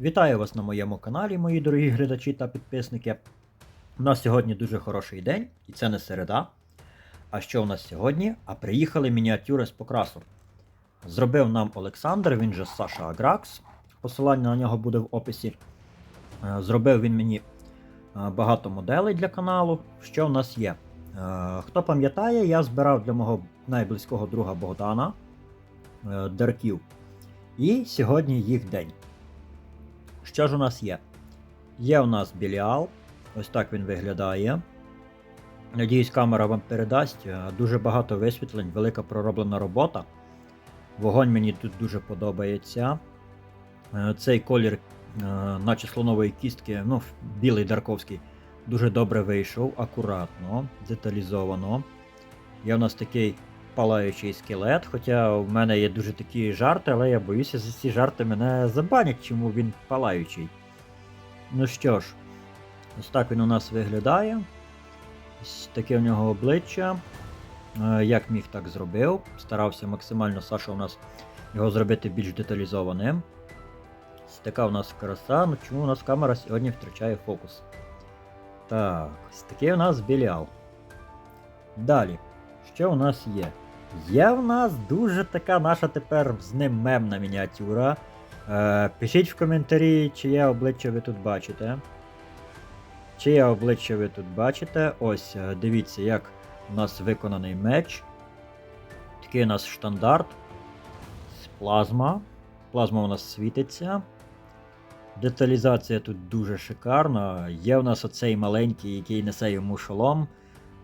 Вітаю вас на моєму каналі, мої дорогі глядачі та підписники. У нас сьогодні дуже хороший день, і це не середа. А що у нас сьогодні? А приїхали мініатюри з покрасу. Зробив нам Олександр, він же Саша Агракс. Посилання на нього буде в описі. Е, Зробив він мені е, багато моделей для каналу. Що в нас є? Е, Хто пам'ятає, я збирав для мого найблизького друга Богдана Дерків. І сьогодні їх день. Що ж у нас є? Є у нас Біліал. Ось так він виглядає. Надіюсь, камера вам передасть. Е, Дуже багато висвітлень, велика пророблена робота. Вогонь мені тут дуже подобається. Е, Цей колір, е, наче слонової кістки, ну, білий Дарковський, дуже добре вийшов, акуратно, деталізовано. Є у нас такий палаючий скелет, хоча в мене є дуже такі жарти, але я боюся, за ці жарти мене забанять, чому він палаючий. Ну що ж, ось так він у нас виглядає. Ось таке в нього обличчя. Е, Як міг, так зробив. Старався максимально Саша у нас його зробити більш деталізованим. Ось така у нас краса. Ну чому у нас камера сьогодні втрачає фокус? Так, ось такий у нас біліал. Далі. Що у нас є? Є в нас дуже така наша тепер з ним мемна мініатюра. Е, пишіть в коментарі, чиє обличчя ви тут бачите. Чиє обличчя ви тут бачите. Ось, е, дивіться, як у нас виконаний меч. Такий у нас штандарт. Плазма. Плазма у нас світиться. Деталізація тут дуже шикарна. Є у нас оцей маленький, який несе йому шолом.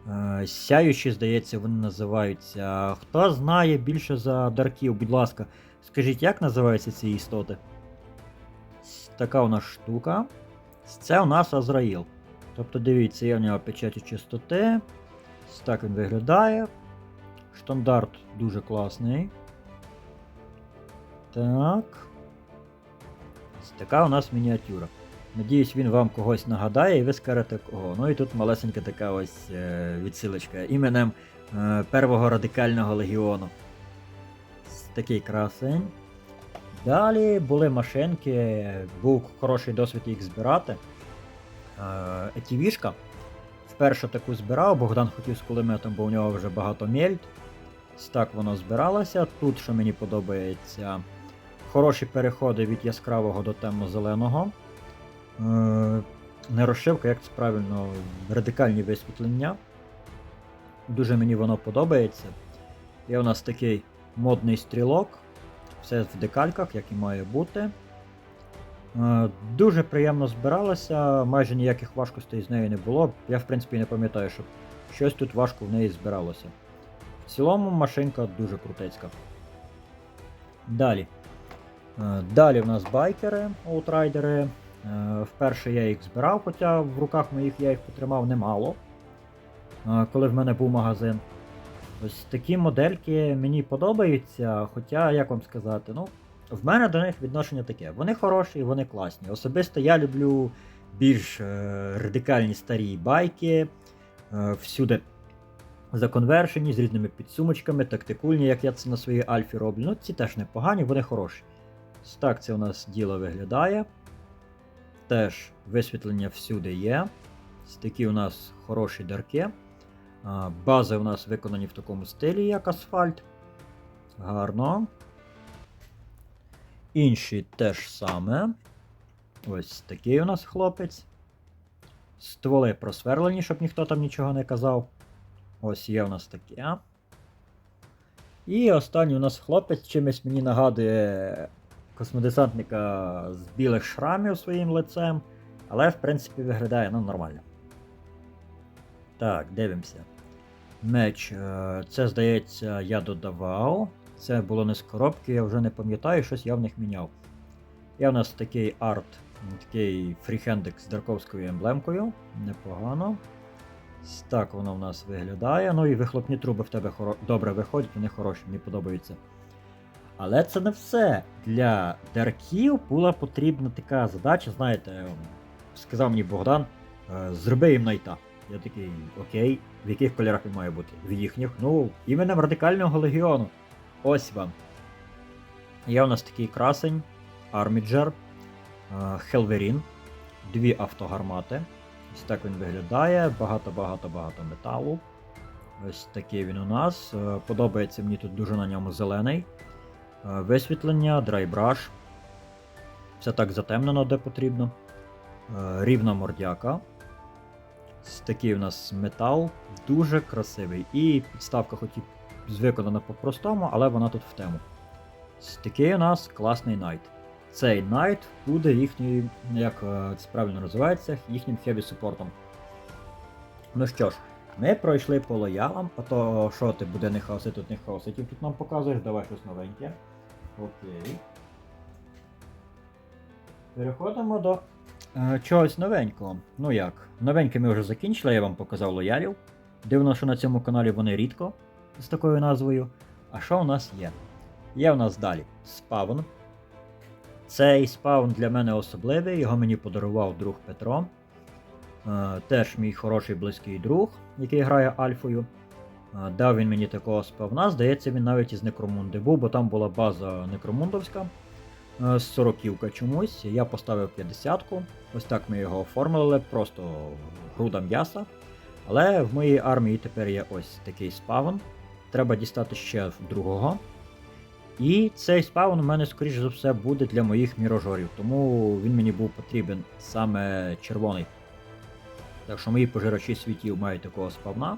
Е, Сяючі, здається, вони називаються. Хто знає більше за дарків, будь ласка, скажіть, як називаються ці істоти? Така у нас штука. Це у нас Азраїл. Тобто, дивіться, є в нього печаті чистоти. Так він виглядає. Штандарт дуже класний. Так. Ось така у нас мініатюра. Надіюсь, він вам когось нагадає, і ви скажете кого. Ну і тут малесенька така ось е, відсилочка іменем е, Первого радикального легіону. Такий красень. Далі були машинки, був хороший досвід їх збирати. Е, Етівішка. Вперше таку збирав, Богдан хотів з кулеметом, бо у нього вже багато мельт. Так воно збиралося. Тут, що мені подобається, хороші переходи від яскравого до темно-зеленого. Е, Не розшивка, як це правильно, радикальні висвітлення. Дуже мені воно подобається. Є у нас такий модний стрілок. Все в декальках, як і має бути. Е, Дуже приємно збиралося, майже ніяких важкостей з нею не було. Я, в принципі, не пам'ятаю, щоб щось тут важко в неї збиралося. В цілому машинка дуже крутецька. Далі. Е, Далі в нас байкери, аутрайдери. Е, Вперше я їх збирав, хоча в руках моїх я їх потримав немало. е, Коли в мене був магазин. Ось такі модельки мені подобаються, хоча, як вам сказати, ну, в мене до них відношення таке. Вони хороші, вони класні. Особисто я люблю більш е, радикальні старі байки, всюди законвершені, з різними підсумочками, тактикульні, як я це на своїй альфі роблю. Ну, ці теж непогані, вони хороші. Так це у нас діло виглядає. Теж висвітлення всюди є. Такі у нас хороші дарки. Бази у нас виконані в такому стилі, як асфальт. Гарно. Інші теж саме. Ось такий у нас хлопець. Стволи просверлені, щоб ніхто там нічого не казав. Ось є у нас таке. І останній у нас хлопець чимось мені нагадує космодесантника з білих шрамів своїм лицем. Але, в принципі, виглядає ну, нормально. Так, дивимося. Меч. е, Це, здається, я додавав. Це було не з коробки, я вже не пам'ятаю, щось я в них міняв. Є у нас такий арт, такий фріхендик з дарковською емблемкою. Непогано. Так воно в нас виглядає. Ну і вихлопні труби в тебе хоро... добре виходять, вони хороші, мені подобаються. Але це не все. Для дарків була потрібна така задача, знаєте, сказав мені Богдан, е, зроби їм найта. Я такий, окей, в яких кольорах він має бути? В їхніх. Ну, іменем радикального легіону. Ось вам. Є у нас такий красень, арміджер. Хелверін, дві автогармати. Ось так він виглядає. Багато-багато-багато металу. Ось такий він у нас. Е, Подобається мені тут дуже на ньому зелений. Е, Висвітлення, драйбраш. Все так затемнено, де потрібно. Е, Рівна мордяка. Такий у нас метал. Дуже красивий. І підставка хоч і виконана по-простому, але вона тут в тему. Такий у нас класний найт. Цей найт буде їхньою, як е, це правильно називається, їхнім хеві супортом. Ну що ж, ми пройшли по лоялам, а то що ти буде не хаосити, тут не хаоситів тут нам показуєш, давай щось новеньке. Окей. Переходимо до е, чогось новенького. Ну як, новеньке ми вже закінчили, я вам показав лоялів. Дивно, що на цьому каналі вони рідко з такою назвою. А що у нас є? Є у нас далі спавн. Цей спаун для мене особливий, його мені подарував друг Петро. Е, теж мій хороший близький друг, який грає Альфою. Дав він мені такого спавна, здається, він навіть із Некромунди був, бо там була база Некромундовська е, з 40 чомусь. Я поставив 50-ку. Ось так ми його оформили, просто груда м'яса. Але в моїй армії тепер є ось такий спавн. Треба дістати ще другого. І цей спаун у мене, скоріш за все, буде для моїх мірожорів, тому він мені був потрібен саме червоний. Так що мої пожирачі світів мають такого спавна.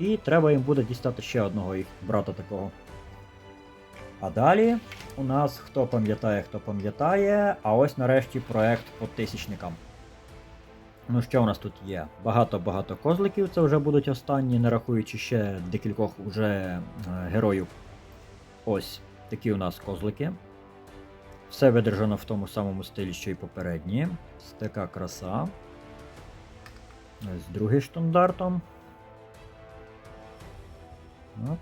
І треба їм буде дістати ще одного їх брата такого. А далі у нас хто пам'ятає, хто пам'ятає, а ось нарешті проект по тисячникам. Ну що у нас тут є? Багато-багато козликів, це вже будуть останні, не рахуючи ще декількох уже е, героїв. Ось такі у нас козлики. Все видержано в тому самому стилі, що і попередні. Ось така краса. Ось другий штандартом. Так.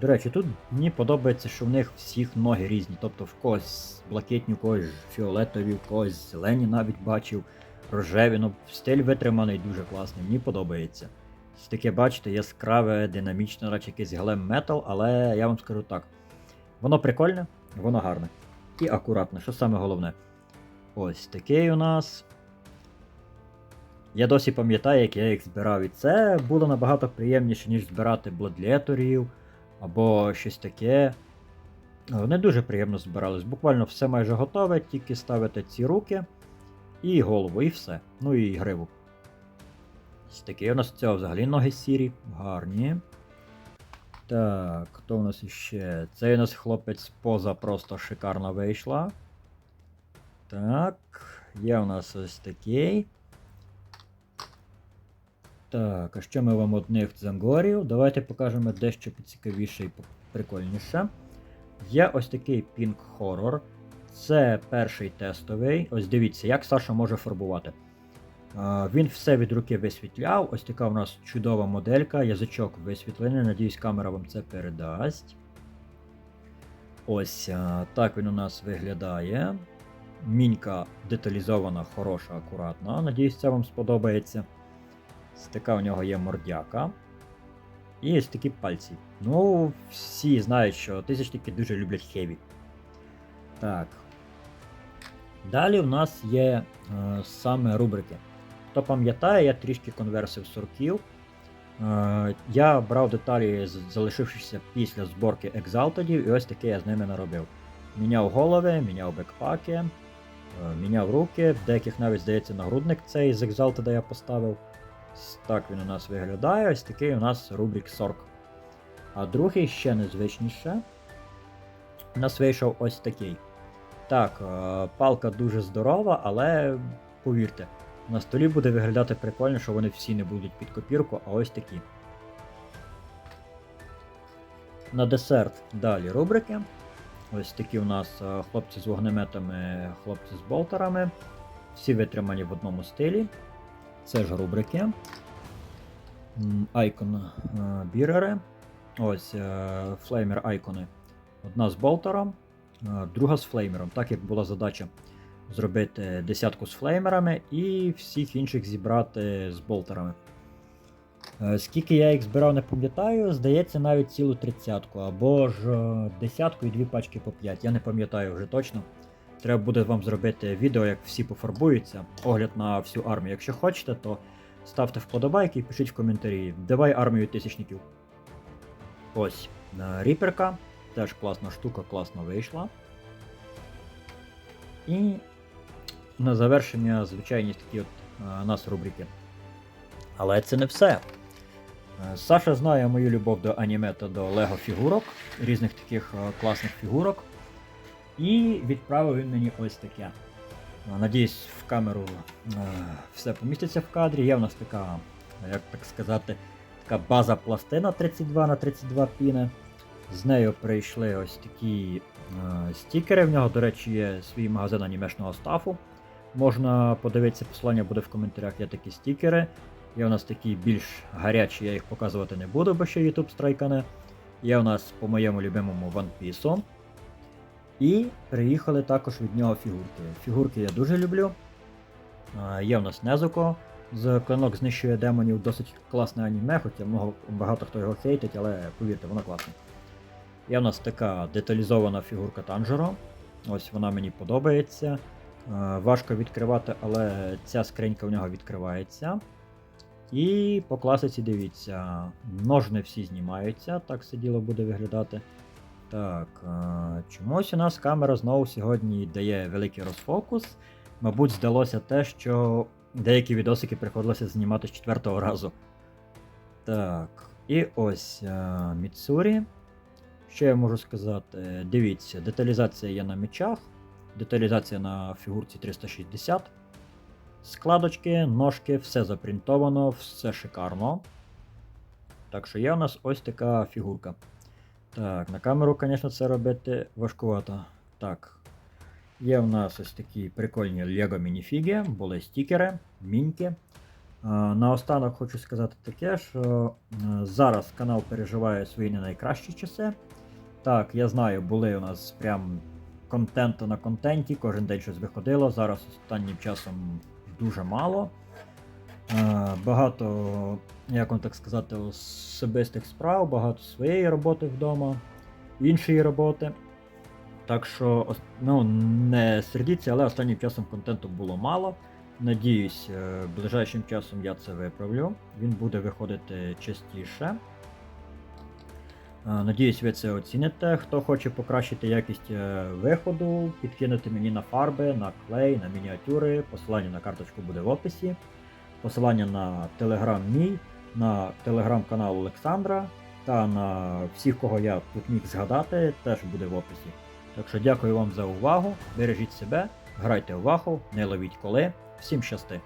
До речі, тут мені подобається, що в них всіх ноги різні. Тобто в когось блакитні, в когось фіолетові, в когось зелені навіть бачив, рожеві. Ну, стиль витриманий дуже класний, мені подобається. Таке, бачите, яскраве, динамічне, наче якийсь глем метал, але я вам скажу так. Воно прикольне, воно гарне. І акуратне, що саме головне. Ось такий у нас. Я досі пам'ятаю, як я їх збирав, і це було набагато приємніше, ніж збирати бладлеторів або щось таке. Вони дуже приємно збирались. Буквально все майже готове, тільки ставите ці руки і голову, і все. Ну і гриву. Ось такі у нас цього взагалі ноги сірі, гарні. Так, хто у нас іще? Цей у нас хлопець поза просто шикарно вийшла. Так, є у нас ось такий. Так, а що ми вам одних дзангорів? Давайте покажемо дещо поцікавіше і прикольніше. Є ось такий Pink Horror. Це перший тестовий. Ось дивіться, як Саша може фарбувати. Він все від руки висвітляв. Ось така у нас чудова моделька, язичок висвітлений. Надіюсь, камера вам це передасть. Ось так він у нас виглядає. Мінька деталізована, хороша, акуратна. Надіюсь, це вам сподобається. Така у нього є мордяка. І ось такі пальці. Ну, всі знають, що тисячники дуже люблять хеві. Так. Далі у нас є е, саме рубрики. Хто пам'ятає, я трішки конверсив сорків. Е, я брав деталі, залишившися після зборки екзалтедів, і ось таке я з ними наробив. Міняв голови, міняв бекпаки, е, міняв руки, деяких навіть здається нагрудник цей з екзалтеда я поставив. Так він у нас виглядає. Ось такий у нас рубрик Сорк. А другий ще незвичніше. У нас вийшов ось такий. Так, е, палка дуже здорова, але повірте, на столі буде виглядати прикольно, що вони всі не будуть під копірку, а ось такі. На десерт далі рубрики. Ось такі у нас е, хлопці з вогнеметами, хлопці з болтерами. Всі витримані в одному стилі. Це ж рубрики. Айкон е, бірери. Ось е, флеймер айкони. Одна з болтером, е, друга з флеймером. Так як була задача зробити десятку з флеймерами і всіх інших зібрати з болтерами. Скільки я їх збирав, не пам'ятаю, здається, навіть цілу тридцятку, або ж десятку і дві пачки по 5. Я не пам'ятаю вже точно. Треба буде вам зробити відео, як всі пофарбуються, огляд на всю армію. Якщо хочете, то ставте вподобайки і пишіть в коментарі. Давай армію тисячників. Ось е, ріперка. Теж класна штука, класно вийшла. І на завершення звичайні такі от е, у нас рубрики. Але це не все. Е, Саша знає мою любов до аніме та до Лего фігурок, різних таких класних фігурок. І відправив він мені ось таке. Надіюсь, в камеру все поміститься в кадрі. Є в нас така, як так сказати, така база пластина 32 на 32 піни. З нею прийшли ось такі стікери. В нього, до речі, є свій магазин анімешного стафу. Можна подивитися, посилання буде в коментарях, є такі стікери. Є у нас такі більш гарячі, я їх показувати не буду, бо ще YouTube страйкане. Є у нас по моєму любимому One Piece. І приїхали також від нього фігурки. Фігурки я дуже люблю. Є у нас Незуко з клинок знищує демонів, досить класне аніме, хоча много, багато хто його хейтить, але повірте, воно класне. Є у нас така деталізована фігурка Танжеро. Ось вона мені подобається. Важко відкривати, але ця скринька в нього відкривається. І по класиці дивіться, ножни всі знімаються, так це діло буде виглядати. Так, е, чомусь у нас камера знову сьогодні дає великий розфокус. Мабуть, здалося те, що деякі відосики приходилося знімати з четвертого разу. Так, і ось е, Міцурі. Що я можу сказати? Дивіться, деталізація є на мечах, деталізація на фігурці 360. Складочки, ножки, все запринтовано, все шикарно. Так що є у нас ось така фігурка. Так, на камеру, звісно, це робити важкувато. Так. Є у нас ось такі прикольні Lego мініфіги, були стікери, міньки. Наостанок хочу сказати таке, що е, зараз канал переживає свої не найкращі часи. Так, я знаю, були у нас прям контенту на контенті, кожен день щось виходило. Зараз останнім часом дуже мало. Е, Багато, як вам так сказати, особистих справ, багато своєї роботи вдома, іншої роботи. Так що, ну, не сердіться, але останнім часом контенту було мало. Надіюсь, е, ближайшим часом я це виправлю. Він буде виходити частіше. Е, Надіюсь, ви це оціните. Хто хоче покращити якість виходу, підкинути мені на фарби, на клей, на мініатюри. Посилання на карточку буде в описі. Посилання на телеграм мій, на телеграм-канал Олександра та на всіх, кого я тут міг згадати, теж буде в описі. Так що дякую вам за увагу. Бережіть себе, грайте в ваху, не ловіть коли. Всім щасти!